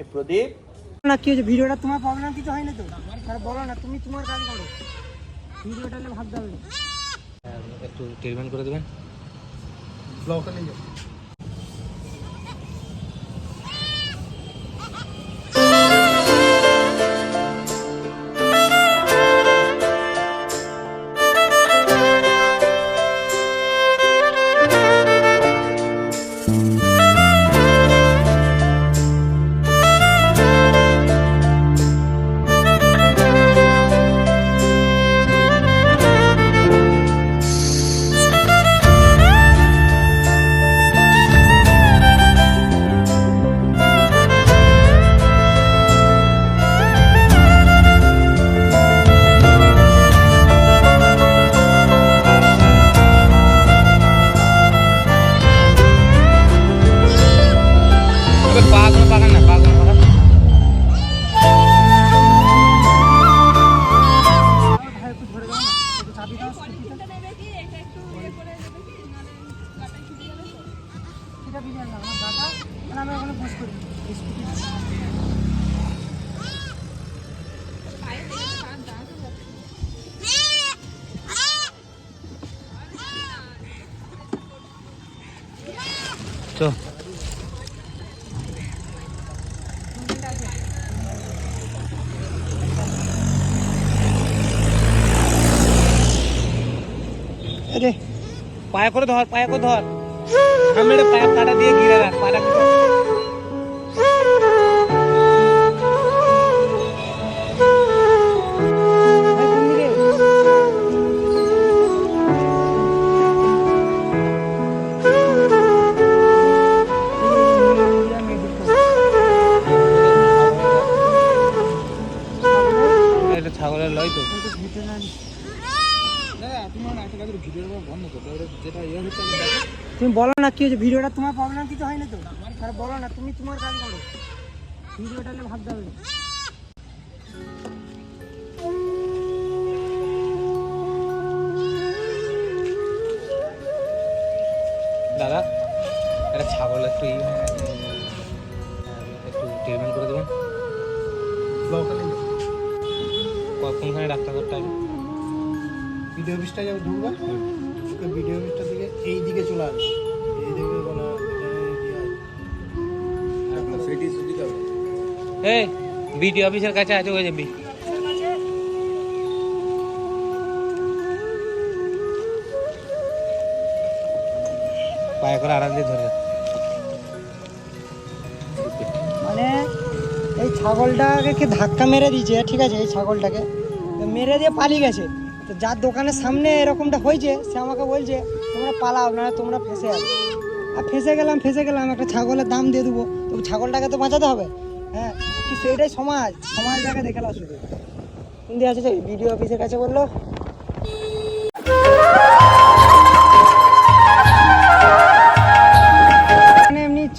এই প্রদীপ। না কি হয়েছে? ভিডিওটা তোমার প্রবলেম কিছু হয়নি তো? আর বলো না তুমি তোমার কাজ করো। ভিডিওটা নিয়ে ভাবতে হবে। না। একটু ট্রিটমেন্ট করে দেবেন। ব্লকে নিয়ে যাও। পায়ে করে ধর, পায়ে করে ধর। সামনে পায়ে পাটা দিয়ে গিরে রাখ, পাটা ছাগলের লয় তো। তুমি বলো না কি হয়েছে? ভিডিওটা তোমার প্রবলেম কিছু হয়নি তো? আর বলো না, তুমি তোমার কাজ করো। ভিডিওটা নিয়ে ভাবতে হবে। দাদা এটা ছাগল একটু একটু ট্রিটমেন্ট করে দেবেন। নিয়ে ডাক্তার করতে হবে ভিডিও অফিসটা যাবে ঢুকবে। ঢুকে ভিডিও অফিসটা থেকে এই দিকে চলে আসবে। এই দিকে হবে এই বিটি অফিসের কাছে আছে ওই যাবি? পায়ে করে আরাম দিয়ে ধরে মানে এই ছাগলটাকে কে ধাক্কা মেরে দিয়েছে ঠিক আছে? এই ছাগলটাকে। তো মেরে দিয়ে পালিয়ে গেছে। তো যার দোকানের সামনে এরকমটা হয়েছে সে আমাকে বলছে তোমরা পালাও না তোমরা ফেসে যাবে। আর ফেসে গেলাম ফেসে গেলাম একটা ছাগলের দাম দিয়ে দেবো। তো ছাগলটাকে তো বাঁচাতে হবে। হ্যাঁ কি সেইটাই সমাজ সমাজটাকে দেখে লাও শুধু। কিন্তু আছে যে বিডিও অফিসের কাছে বলল।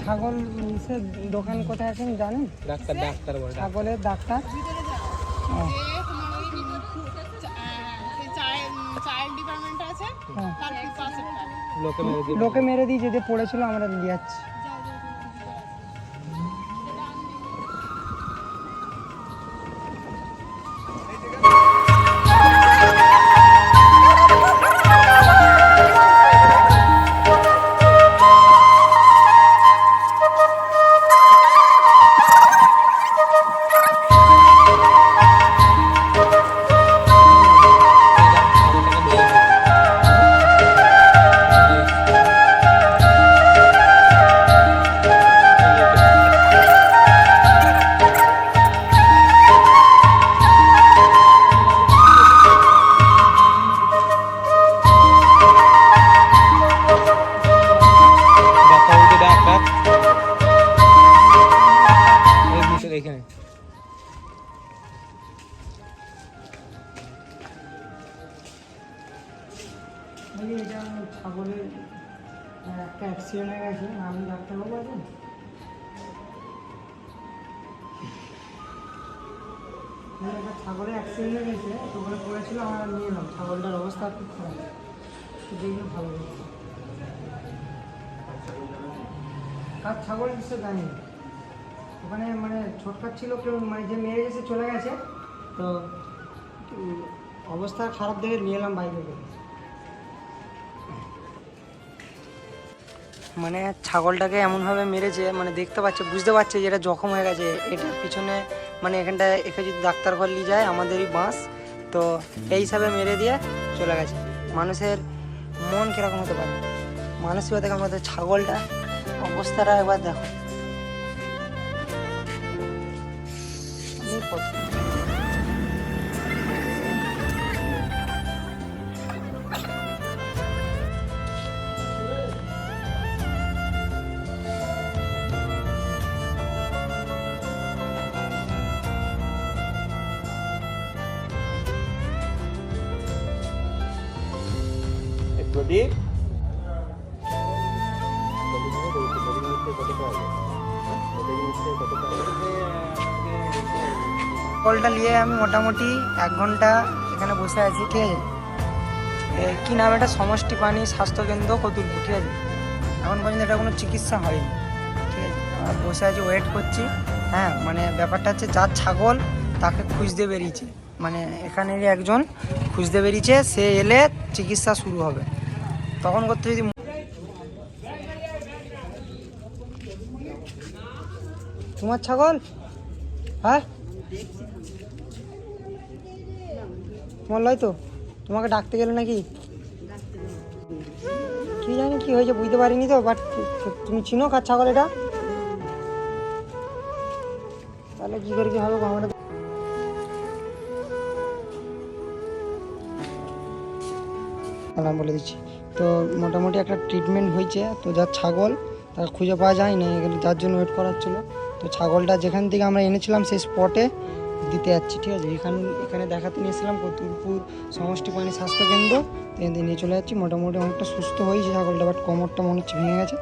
ছাগল দোকান কোথায় আছেন জানেন ডাক্তার ডাক্তার। ছাগলের ডাক্তার। লোকে মেরে দিয়ে যদি পড়েছিল আমরা নিয়ে যাচ্ছি। যে এটা ছাগলের একটা অ্যাক্সিডেন্ট হয়ে গেছে, আমি ডাক্তারবাবু আছেন একটা ছাগলের অ্যাক্সিডেন্ট হয়ে গেছে, তো ওখানে পড়েছিল আমরা নিয়ে। এলাম ছাগলটার অবস্থা খুব খারাপ। দেখলে ভালো লাগছে কার ছাগল নিশ্চয় জানি ওখানে মানে ছোটখাট ছিল, কেউ মানে যে মেরে গেছে চলে গেছে, তো অবস্থা খারাপ দেখে নিয়ে এলাম বাইরে করে মানে ছাগলটাকে এমনভাবে মেরেছে মানে দেখতে পাচ্ছে, বুঝতে পারছে যে এটা জখম হয়ে গেছে। এটার পিছনে মানে এখানটায় একে যদি ডাক্তার ঘর নিয়ে যায়, আমাদেরই বাঁশ। তো এই হিসাবে মেরে দিয়ে চলে গেছে। মানুষের মন কীরকম হতে পারে? মানসিকতা থেকে আমাদের ছাগলটা অবস্থাটা একবার দেখো। কত- কলটা নিয়ে আমি মোটামুটি এক ঘণ্টা এখানে বসে আছি, ঠিক আছে? কি নাম এটা? সমষ্টি পানি স্বাস্থ্যকেন্দ্র কতুলপুর, ঠিক আছে? এখন পর্যন্ত এটা কোনো চিকিৎসা হয়নি, ঠিক আছে? বসে আছি ওয়েট করছি। হ্যাঁ মানে ব্যাপারটা হচ্ছে যার ছাগল তাকে খুঁজতে বেরিয়েছে। মানে এখানেরই একজন খুঁজতে বেরিয়েছে, সে এলে চিকিৎসা শুরু হবে। তখন করতে যদি তোমার ছাগল? হ্যাঁ? তোমার লয় তো? তোমাকে ডাকতে গেলে নাকি? কি জানি কি হয়েছে, বুঝতে পারিনি তো বাট তুমি চিনো কার ছাগল এটা? তাহলে কি করে কি হবে আমরা নাম বলে দিচ্ছি। তো মোটামুটি একটা ট্রিটমেন্ট হয়েছে। তো যার ছাগল তাকে খুঁজে পাওয়া যায় না এখানে যার জন্য ওয়েট করার ছিল তো ছাগলটা যেখান থেকে আমরা এনেছিলাম, সেই স্পটে দিতে যাচ্ছি, ঠিক আছে? এখানে এখানে দেখাতে নিয়েছিলাম কতুলপুর সমষ্টি পানি স্বাস্থ্যকেন্দ্র এখান থেকে নিয়ে চলে যাচ্ছি। মোটামুটি অনেকটা সুস্থ হয়েছে ছাগলটা বাট কোমরটা মনে হচ্ছে ভেঙে গেছে।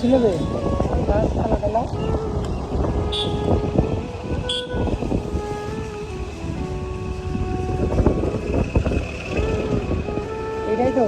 ছিল বে গাছ তালা তালা এটাই তো।